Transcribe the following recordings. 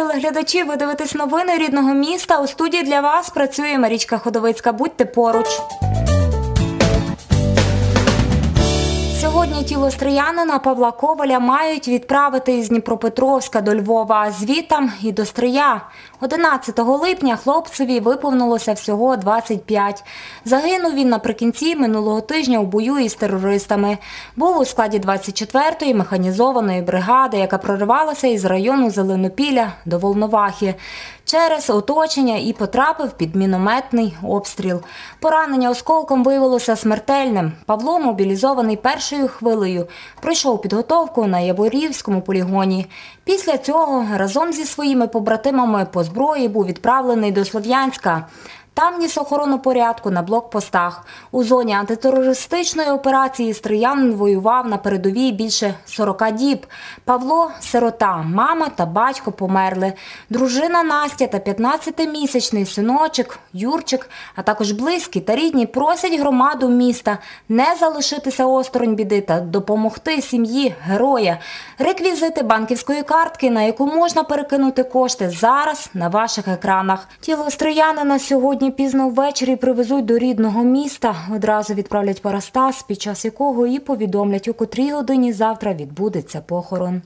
телеглядачі. Ви дивитесь новини рідного міста. У студії для вас працює Марічка Ходовицька. Будьте поруч. Сьогодні тіло стріянина Павла Коваля мають відправити із Дніпропетровська до Львова, а звітам і до Стрия. 11 липня хлопцеві виповнилося всього 25. Загинув він наприкінці минулого тижня у бою із терористами. Був у складі 24-ї механізованої бригади, яка проривалася із району Зеленопілля до Волновахи через оточення і потрапив під мінометний обстріл. Поранення осколком виявилося смертельним. Павло, мобілізований першою хвилею, пройшов підготовку на Яворівському полігоні. Після цього разом зі своїми побратимами по зброї був відправлений до Слов'янська. Там ніс охорону порядку на блокпостах. У зоні антитерористичної операції Стріянин воював на передовій більше 40 діб. Павло – сирота, мама та батько померли. Дружина Настя та 15-місячний синочок Юрчик, а також близькі та рідні просять громаду міста не залишитися осторонь біди та допомогти сім'ї героя. Реквізити банківської картки, на яку можна перекинути кошти, зараз на ваших екранах. Тіло Стріянина сьогодні пізно ввечері привезуть до рідного міста. Одразу відправлять парастас, під час якого і повідомлять, у котрій годині завтра відбудеться похорон.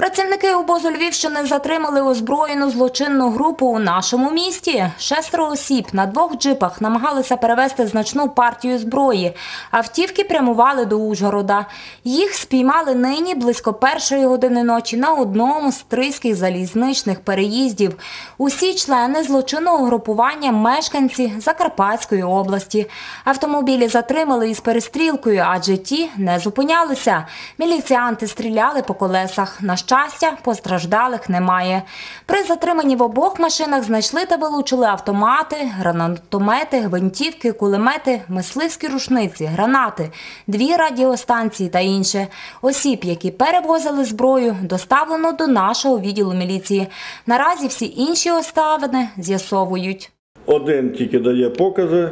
Працівники обозу Львівщини затримали озброєну злочинну групу у нашому місті. Шестеро осіб на двох джипах намагалися перевезти значну партію зброї. Автівки прямували до Ужгорода. Їх спіймали нині близько першої години ночі на одному з трийських залізничних переїздів. Усі члени злочинного групування мешканці Закарпатської області. Автомобілі затримали із перестрілкою, адже ті не зупинялися. Міліціанти стріляли по колесах. На щастя, постраждалих немає. При затриманні в обох машинах знайшли та вилучили автомати, гранатомети, гвинтівки, кулемети, мисливські рушниці, гранати, дві радіостанції та інше. Осіб, які перевозили зброю, доставлено до нашого відділу міліції. Наразі всі інші обставини з'ясовують. Один тільки дає покази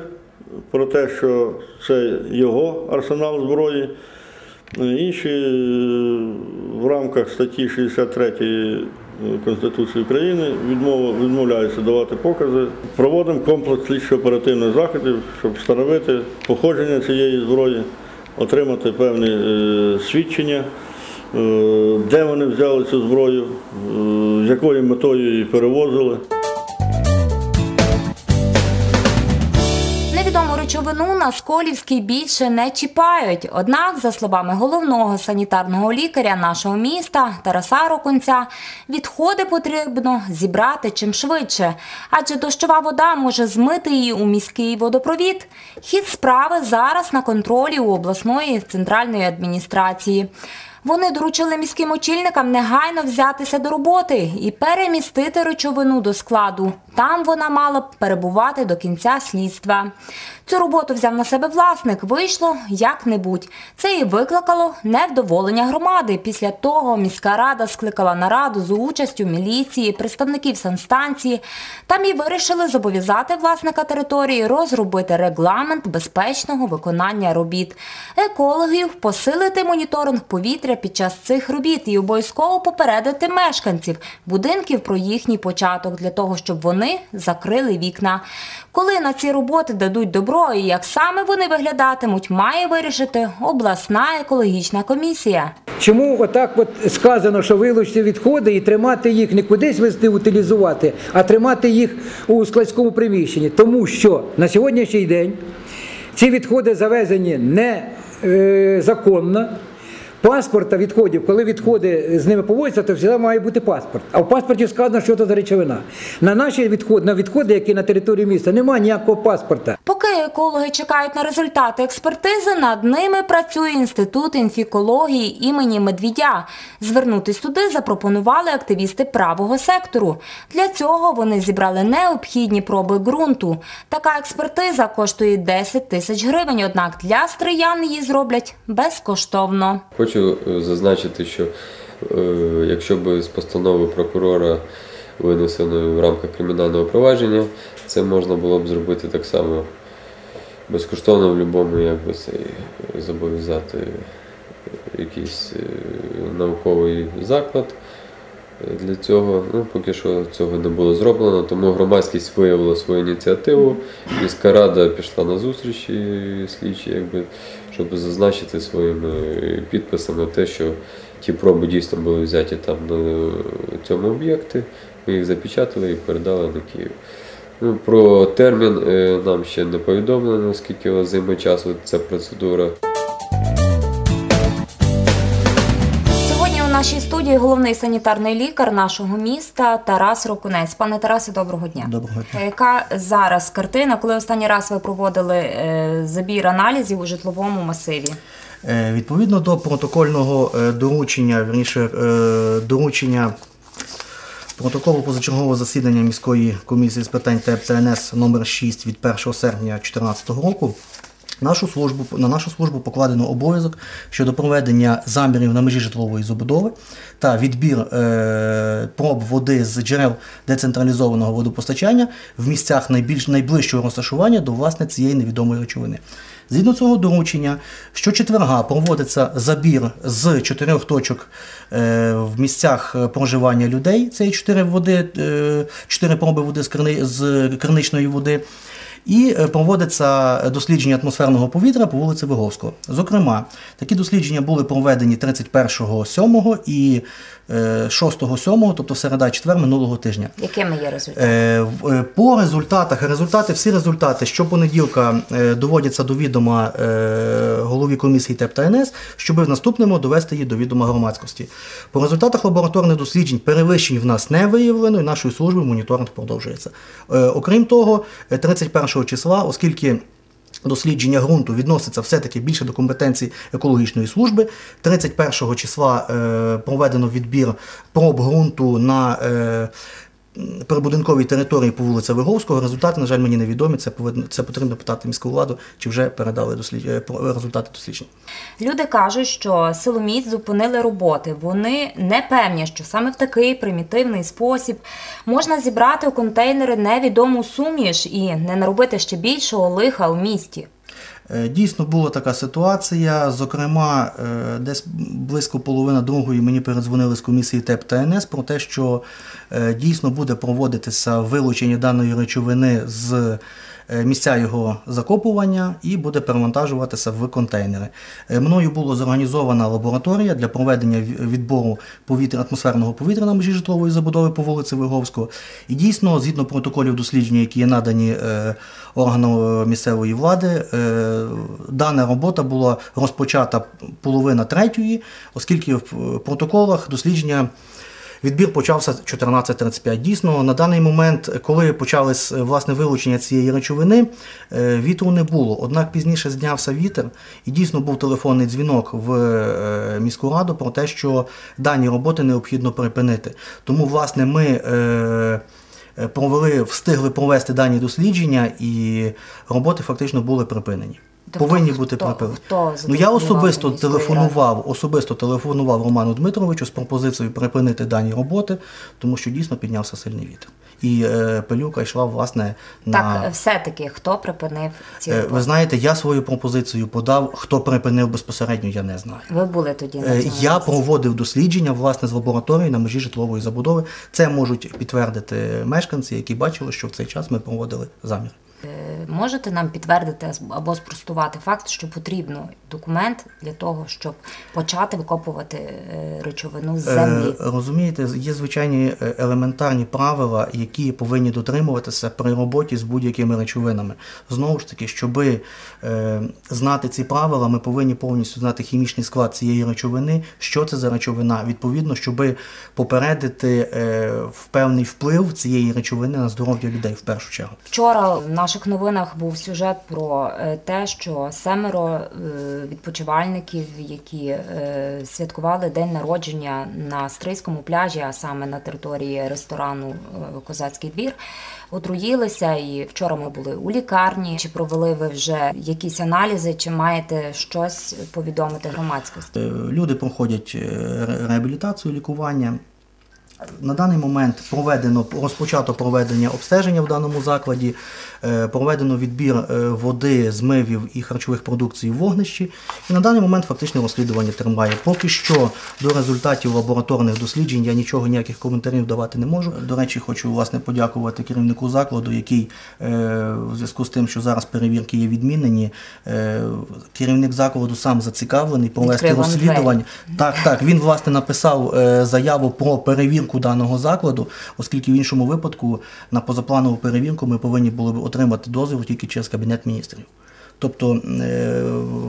про те, що це його арсенал зброї. Інші е, в рамках статті 63 Конституції України відмов- відмовляються давати покази. Проводимо комплекс слідчо-оперативних заходів, щоб встановити походження цієї зброї, отримати певні е, свідчення, е, де вони взяли цю зброю, е, з якою метою її перевозили. Речовину на Сколівській більше не чіпають. Однак, за словами головного санітарного лікаря нашого міста Тараса Рокунця, відходи потрібно зібрати чим швидше, адже дощова вода може змити її у міський водопровід. Хід справи зараз на контролі у обласної центральної адміністрації. Вони доручили міським очільникам негайно взятися до роботи і перемістити речовину до складу. Там вона мала б перебувати до кінця слідства. Цю роботу взяв на себе власник. Вийшло як-небудь. Це і викликало невдоволення громади. Після того міська рада скликала нараду з участю міліції, представників санстанції. Там і вирішили зобов'язати власника території розробити регламент безпечного виконання робіт. Екологів посилити моніторинг повітря під час цих робіт і обов'язково попередити мешканців будинків про їхній початок для того, щоб вони закрили вікна. Коли на ці роботи дадуть добро і як саме вони виглядатимуть, має вирішити обласна екологічна комісія. Чому отак от сказано, що вилучити відходи і тримати їх не кудись везти, утилізувати, а тримати їх у складському приміщенні? Тому що на сьогоднішній день ці відходи завезені незаконно. Паспорта відходів, коли відходи з ними поводяться, то завжди має бути паспорт. А в паспорті сказано, що це за речовина. На наші відходи, на відходи, які на території міста, немає ніякого паспорта. Поки екологи чекають на результати експертизи, над ними працює інститут інфікології імені Медвідя. Звернутись туди запропонували активісти правого сектору. Для цього вони зібрали необхідні проби ґрунту. Така експертиза коштує 10 тисяч гривень, однак для стриян її зроблять безкоштовно. Хочу е, зазначити, що е, якщо б з постанови прокурора винесеної в рамках кримінального провадження, це можна було б зробити так само безкоштовно в будь-якому, якби цей зобов'язати якийсь е, науковий заклад. е, для цього. Ну, поки що цього не було зроблено, тому громадськість виявила свою ініціативу. Міська рада пішла на зустрічі слідчі, якби, щоб зазначити своїми підписами те, що ті проби дійсно були взяті там на цьому об'єкті. Ми їх запечатали і передали на Київ. Ну, про термін е, нам ще не повідомлено, скільки у займе часу ця процедура. Нашій студії головний санітарний лікар нашого міста Тарас Рокунець. Пане Тарасе, доброго дня. Доброго дня. Яка зараз картина, коли останній раз ви проводили е, забір аналізів у житловому масиві? Е, Відповідно до протокольного е, доручення, верніше е, доручення протоколу позачергового засідання міської комісії з питань ТЕП ТНС номер 6 від 1 серпня 2014 року. Нашу службу, на нашу службу покладено обов'язок щодо проведення замірів на межі житлової забудови та відбір е, проб води з джерел децентралізованого водопостачання в місцях найбільш найближчого розташування до власне цієї невідомої речовини. Згідно цього доручення, щочетверга проводиться забір з чотирьох точок е, в місцях проживання людей. Це чотири води, е, чотири проби води з, керничної води і е, проводиться дослідження атмосферного повітря по вулиці Виговського. Зокрема, такі дослідження були проведені 31.07 і е, 6.07, тобто середа четвер минулого тижня. Якими є результати? Е, по результатах результати, всі результати, що понеділка доводяться до відома голові комісії ТЕП та НС, щоби в наступному довести її до відома громадськості. По результатах лабораторних досліджень перевищень в нас не виявлено, і нашою службою моніторинг продовжується. Окрім того, 31 1 числа, оскільки. Дослідження ґрунту відноситься все-таки більше до компетенції екологічної служби. 31 числа е, проведено відбір проб ґрунту на е, прибудинковій території по вулиці Виговського. Результати, на жаль, мені невідомі. Це повинно це потрібно питати міську владу, чи вже передали дослід... е, результати досліджень. Люди кажуть, що силоміць зупинили роботи. Вони не певні, що саме в такий примітивний спосіб можна зібрати у контейнери невідому суміш і не наробити ще більшого лиха у місті. Е, Дійсно була така ситуація. Зокрема, е, десь близько половини другої мені передзвонили з комісії ТЕП та НС про те, що е, дійсно буде проводитися вилучення даної речовини з місця його закопування і буде перевантажуватися в контейнери. Е, Мною була зорганізована лабораторія для проведення ві- відбору повітря, атмосферного повітря на межі житлової забудови по вулиці Виговського. І дійсно, згідно протоколів дослідження, які є надані е, органам е, місцевої влади, е, дана робота була розпочата половина третьої, оскільки в протоколах дослідження. Відбір почався 14.35. Дійсно, на даний момент, коли почалось е, власне вилучення цієї речовини, е, вітру не було. Однак пізніше знявся вітер, і дійсно був телефонний дзвінок в е, міську раду про те, що дані роботи необхідно припинити. Тому, власне, ми. Провели, встигли провести дані дослідження, і роботи фактично були припинені. Тобто Повинні хто- бути припинені. хто Ну я особисто телефонував, особисто телефонував Роману Дмитровичу з пропозицією припинити дані роботи, тому що дійсно піднявся сильний вітер. І е, пилюка йшла власне на Так, все-таки хто припинив ці Е, роботи? ви знаєте, я свою пропозицію подав. Хто припинив безпосередньо, я не знаю. Ви були тоді на Е, цьому Я місці? проводив дослідження власне з лабораторії на межі житлової забудови. Це можуть підтвердити мешканці, які бачили, що в цей час ми проводили замір. Е, Можете нам підтвердити або спростувати факт, що потрібно документ для того, щоб почати викопувати е, речовину з землі? Е, розумієте, є звичайні елементарні правила, які повинні дотримуватися при роботі з будь-якими речовинами. Знову ж таки, щоб знати ці правила, ми повинні повністю знати хімічний склад цієї речовини, що це за речовина. Відповідно, щоб попередити певний вплив цієї речовини на здоров'я людей в першу чергу. Вчора в наших новинах був сюжет про е, те, що семеро е, відпочивальників, які е, святкували день народження на Стрийському пляжі, а саме на території ресторану Козацький двір, отруїлися. І вчора ми були у лікарні. Чи провели ви вже якісь аналізи, чи маєте щось повідомити громадськості? Люди проходять реабілітацію, лікування. На даний момент проведено розпочато проведення обстеження в даному закладі, е, проведено відбір е, води, змивів і харчових продукцій в вогнищі. І на даний момент фактичне розслідування триває. Поки що до результатів лабораторних досліджень я нічого ніяких коментарів давати не можу. До речі, хочу власне подякувати керівнику закладу, який е, в зв'язку з тим, що зараз перевірки є відмінені, керівник закладу сам зацікавлений провести розслідування. Так, так. Він власне написав заяву про перевірку даного закладу, оскільки в іншому випадку на позапланову перевірку ми повинні були б отримати дозвіл тільки через кабінет міністрів. Тобто е,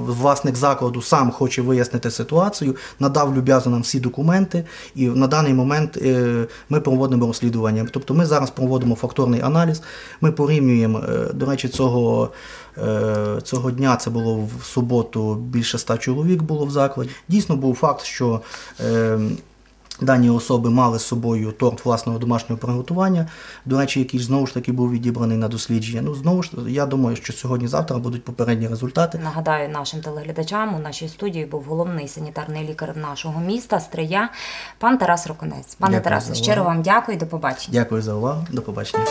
власник закладу сам хоче вияснити ситуацію, надав люб'язно нам всі документи, і на даний момент е, ми проводимо розслідування. Тобто ми зараз проводимо факторний аналіз, ми порівнюємо, е, до речі, цього. Цього дня це було в суботу більше ста чоловік було в закладі. Дійсно був факт, що дані особи мали з собою торт власного домашнього приготування, до речі, який знову ж таки був відібраний на дослідження. Ну, знову ж я думаю, що сьогодні-завтра будуть попередні результати. Нагадаю нашим телеглядачам, у нашій студії був головний санітарний лікар нашого міста Стрия, пан Тарас Роконець. Пане Дякую Тарасе, щиро вам дякую до побачення. Дякую за увагу. До побачення.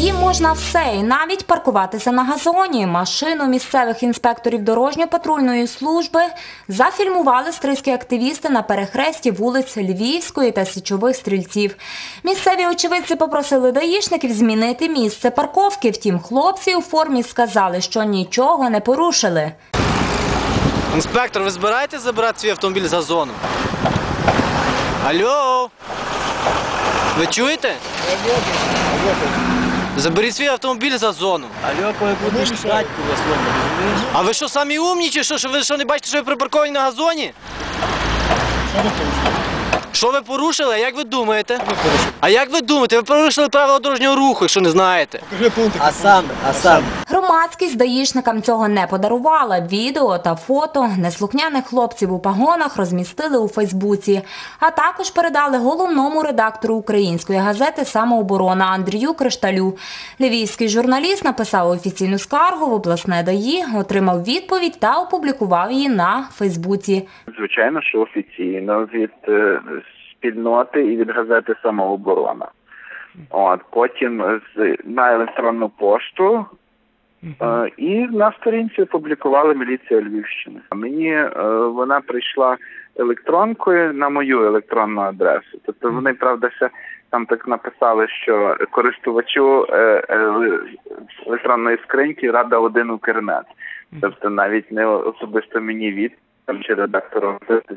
Їм можна все, і навіть паркуватися на газоні. Машину місцевих інспекторів дорожньо-патрульної служби зафільмували стрийські активісти на перехресті вулиць Львівської та Січових стрільців. Місцеві очевидці попросили даїшників змінити місце парковки. Втім, хлопці у формі сказали, що нічого не порушили. Інспектор, ви збираєтесь забирати свій автомобіль з газону? Алло? Ви чуєте? Заберіть свій автомобіль за зону. Алло, коли будеш ждать тебе словно, розумієш? А ви що, самі умні чи що? Що ви що не бачите, що ви припарковані на газоні? Що ви порушили? Як ви думаєте? А як ви думаєте? Ви порушили правила дорожнього руху, якщо не знаєте. А сам, а сам. Громадськість даїшникам цього не подарувала. Відео та фото неслухняних хлопців у пагонах розмістили у Фейсбуці, а також передали головному редактору української газети Самооборона Андрію Кришталю. Львівський журналіст написав офіційну скаргу в обласне ДАІ, отримав відповідь та опублікував її на Фейсбуці. Звичайно, що офіційно від е, спільноти і від газети Самооборона. От потім з на електронну пошту е, і на сторінці опублікували міліція Львівщини. Мені е, вона прийшла електронкою на мою електронну адресу. Тобто вони, правда, ще там так написали, що користувачу е, е, електронної скриньки рада один Укрнет. Тобто навіть не особисто мені від там чи редактору газети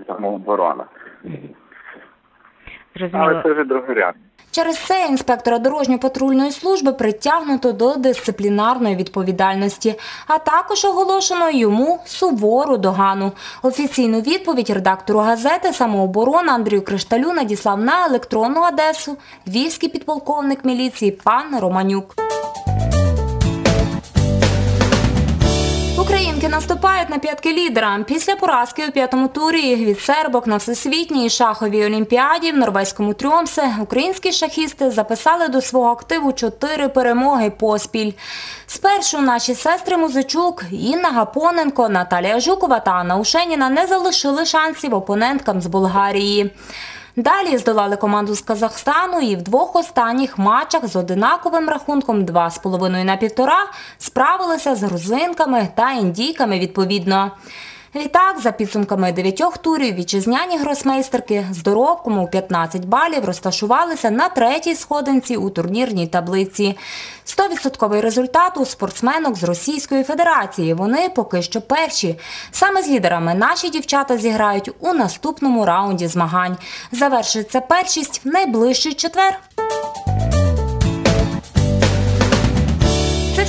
самооборона. Але це вже другорядно. Через це інспектора дорожньо-патрульної служби притягнуто до дисциплінарної відповідальності, а також оголошено йому сувору догану. Офіційну відповідь редактору газети «Самооборона» Андрію Кришталю надіслав на електронну адресу львівський підполковник міліції пан Романюк. Українки наступають на п'ятки лідера. Після поразки у п'ятому турі від сербок на всесвітній шаховій олімпіаді в норвезькому трьомсе українські шахісти записали до свого активу чотири перемоги поспіль. Спершу наші сестри Музичук, Інна Гапоненко, Наталія Жукова та Анна Ушеніна не залишили шансів опоненткам з Болгарії. Далі здолали команду з Казахстану і в двох останніх матчах з одинаковим рахунком 2,5 на 1,5 справилися з грузинками та індійками відповідно. Відтак, за підсумками дев'ятьох турів, вітчизняні гросмейстерки з доробком у 15 балів розташувалися на третій сходинці у турнірній таблиці. 100% результат у спортсменок з Російської Федерації. Вони поки що перші. Саме з лідерами наші дівчата зіграють у наступному раунді змагань. Завершиться першість в найближчий четвер.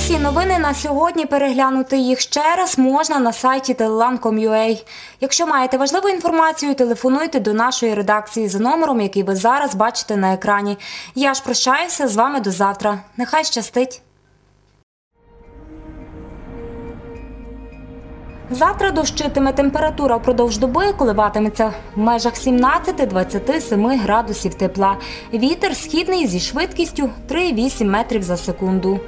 Всі новини на сьогодні. Переглянути їх ще раз можна на сайті telelan.com.ua. Якщо маєте важливу інформацію, телефонуйте до нашої редакції за номером, який ви зараз бачите на екрані. Я ж прощаюся з вами до завтра. Нехай щастить. Завтра дощитиме температура впродовж доби коливатиметься в межах 17-27 градусів тепла. Вітер східний зі швидкістю 3,8 метрів за секунду.